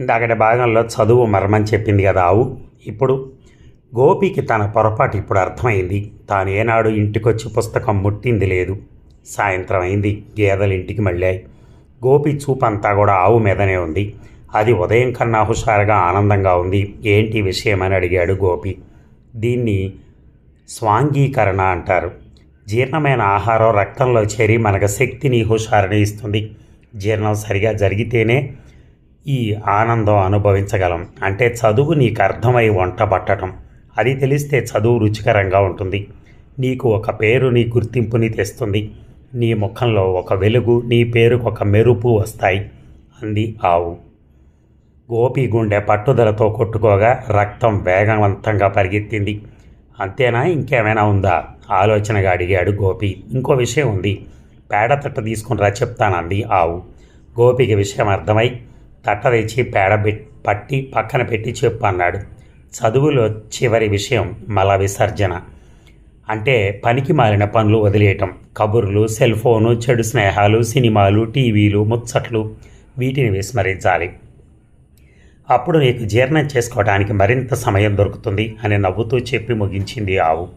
ఇందాకటి భాగంలో చదువు మర్మం చెప్పింది కదా ఆవు. ఇప్పుడు గోపికి తన పొరపాటు ఇప్పుడు అర్థమైంది. తాను ఏనాడు ఇంటికొచ్చి పుస్తకం ముట్టింది లేదు. సాయంత్రం అయింది. గేదెలు ఇంటికి మళ్ళాయి. గోపి చూపంతా కూడా ఆవు మీదనే ఉంది. అది ఉదయం కన్నా హుషారుగా ఆనందంగా ఉంది. ఏంటి విషయం అని అడిగాడు గోపి. దీన్ని స్వాంగీకరణ అంటారు. జీర్ణమైన ఆహారం రక్తంలో చేరి మనకు శక్తిని హుషారుని ఇస్తుంది. జీర్ణం సరిగా జరిగితేనే ఈ ఆనందం అనుభవించగలం. అంటే చదువు నీకు అర్థమై వంట పట్టడం అది తెలిస్తే చదువు రుచికరంగా ఉంటుంది. నీకు ఒక పేరు నీ గుర్తింపుని తెస్తుంది. నీ ముఖంలో ఒక వెలుగు నీ పేరుకు ఒక మెరుపు వస్తాయి. అంది ఆవు. గోపి గుండె పట్టుదలతో కొట్టుకోగా రక్తం వేగవంతంగా పరిగెత్తింది. అంతేనా? ఇంకేమైనా ఉందా? ఆలోచనగా అడిగాడు గోపి. ఇంకో విషయం ఉంది. పేడ తట్ట తీసుకునిరా చెప్తానంది ఆవు. గోపికి విషయం అర్థమై తట్ట తెచ్చి పేడ పట్టి పక్కన పెట్టి చెప్పు అన్నాడు. చదువులో చివరి విషయం మల విసర్జన. అంటే పనికి మాలిన పనులు వదిలేయటం. కబుర్లు సెల్ ఫోను చెడు స్నేహాలు సినిమాలు టీవీలు ముచ్చట్లు వీటిని విస్మరించాలి. అప్పుడు నీకు జీర్ణం చేసుకోవడానికి మరింత సమయం దొరుకుతుంది అని నవ్వుతూ చెప్పి ముగించింది ఆవు.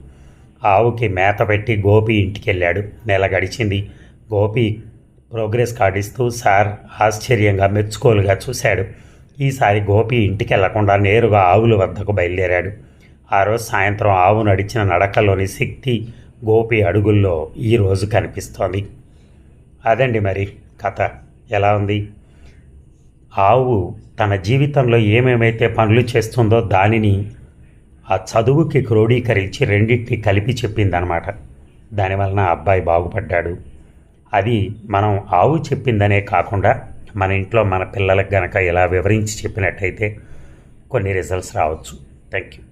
ఆవుకి మేత పెట్టి గోపి ఇంటికి వెళ్ళాడు నెల గడిచింది. గోపి ప్రోగ్రెస్ కార్డు ఇస్తూ సార్ ఆశ్చర్యంగా మెచ్చుకోలుగా చూశాడు. ఈసారి గోపి ఇంటికి వెళ్ళకుండా నేరుగా ఆవుల వద్దకు బయలుదేరాడు. ఆ రోజు సాయంత్రం ఆవు నడిచిన నడకలోని శక్తి గోపి అడుగుల్లో ఈరోజు కనిపిస్తోంది. అదండి మరి కథ. ఎలా ఉంది? ఆవు తన జీవితంలో ఏమేమైతే పనులు చేస్తుందో దానిని ఆ చదువుకి క్రోడీకరించి రెండింటిని కలిపి చెప్పిందనమాట. దానివలన ఆ అబ్బాయి బాగుపడ్డాడు. అది మనం ఆవు చెప్పిందనే కాకుండా మన ఇంట్లో మన పిల్లలకు గనక ఇలా వివరించి చెప్పినట్టయితే కొన్ని రిజల్ట్స్ రావచ్చు. Thank you